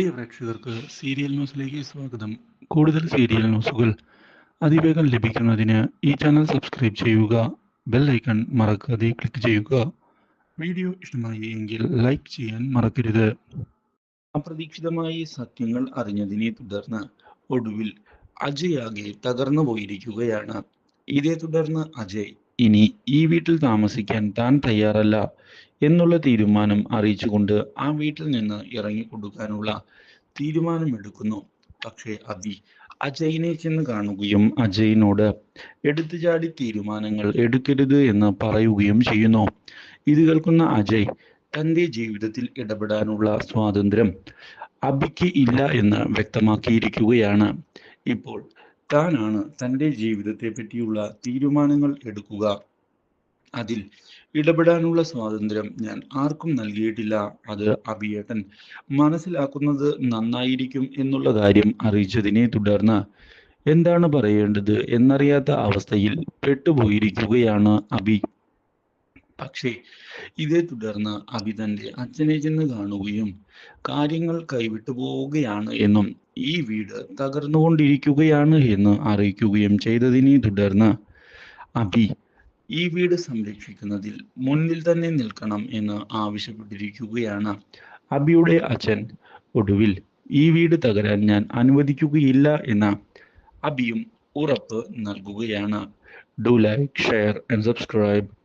പ്രിയ പ്രേക്ഷകർക്ക് സീരിയൽ ന്യൂസിലേക്ക് സ്വാഗതം. കൂടുതൽ സീരിയൽ ന്യൂസുകൾ അതിവേഗം ലഭിക്കുന്നതിന് ഈ ചാനൽ സബ്സ്ക്രൈബ് ചെയ്യുക ബെൽ ഐക്കൺ മറക്കാതെ ക്ലിക്ക് ചെയ്യുക. വീഡിയോ ഇഷ്ടമായി എങ്കിൽ ലൈക്ക് ചെയ്യാൻ മറക്കരുത്. അപ്രതീക്ഷിതമായി സത്യങ്ങൾ അറിഞ്ഞതിനെ തുടർന്ന് ഒടുവിൽ അജയ് ആകെ തകർന്നു പോയിരിക്കുകയാണ് ഇതേ തുടർന്ന് അജയ് ഇനി ഈ വീട്ടിൽ താമസിക്കാൻ താൻ തയ്യാറല്ല എന്നുള്ള തീരുമാനം അറിയിച്ചുകൊണ്ട് ആ വീട്ടിൽ നിന്ന് ഇറങ്ങിക്കൊടുക്കാനുള്ള തീരുമാനമെടുക്കുന്നു. പക്ഷേ അബി അജയിനെ ചെന്ന് കാണുകയും അജയിനോട് എടുത്തുചാടി തീരുമാനങ്ങൾ എടുക്കരുത് എന്ന് പറയുകയും ചെയ്യുന്നു. ഇത് കേൾക്കുന്ന അജയ് തന്റെ ജീവിതത്തിൽ ഇടപെടാനുള്ള സ്വാതന്ത്ര്യം അബിക്ക് ഇല്ല എന്ന് വ്യക്തമാക്കിയിരിക്കുകയാണ്. ഇപ്പോൾ താനാണ് തന്റെ ജീവിതത്തെ പറ്റിയുള്ള തീരുമാനങ്ങൾ എടുക്കുക. അതിൽ ഇടപെടാനുള്ള സ്വാതന്ത്ര്യം ഞാൻ ആർക്കും നൽകിയിട്ടില്ല. അത് അഭിയേട്ടൻ മനസ്സിലാക്കുന്നത് നന്നായിരിക്കും എന്നുള്ള കാര്യം അറിയിച്ചതിനെ തുടർന്ന് എന്താണ് പറയേണ്ടത് എന്നറിയാത്ത അവസ്ഥയിൽ പെട്ടുപോയിരിക്കുകയാണ് അബി പക്ഷേ ഇതേ തുടർന്ന് അബി തന്റെ അച്ഛനെ ചെന്ന് കാണുകയും കാര്യങ്ങൾ കൈവിട്ടു പോവുകയാണ് എന്നും ഈ വീട് തകർന്നുകൊണ്ടിരിക്കുകയാണ് എന്ന് അറിയിക്കുകയും ചെയ്തതിനെ തുടർന്ന് അബി ഈ വീട് സംരക്ഷിക്കുന്നതിൽ മുന്നിൽ തന്നെ നിൽക്കണം എന്ന് ആവശ്യപ്പെട്ടിരിക്കുകയാണ്. അബിയുടെ അച്ഛൻ ഒടുവിൽ ഈ വീട് തകരാൻ ഞാൻ അനുവദിക്കുകയില്ല എന്ന അബിയും ഉറപ്പ് നൽകുകയാണ്. Do like share and subscribe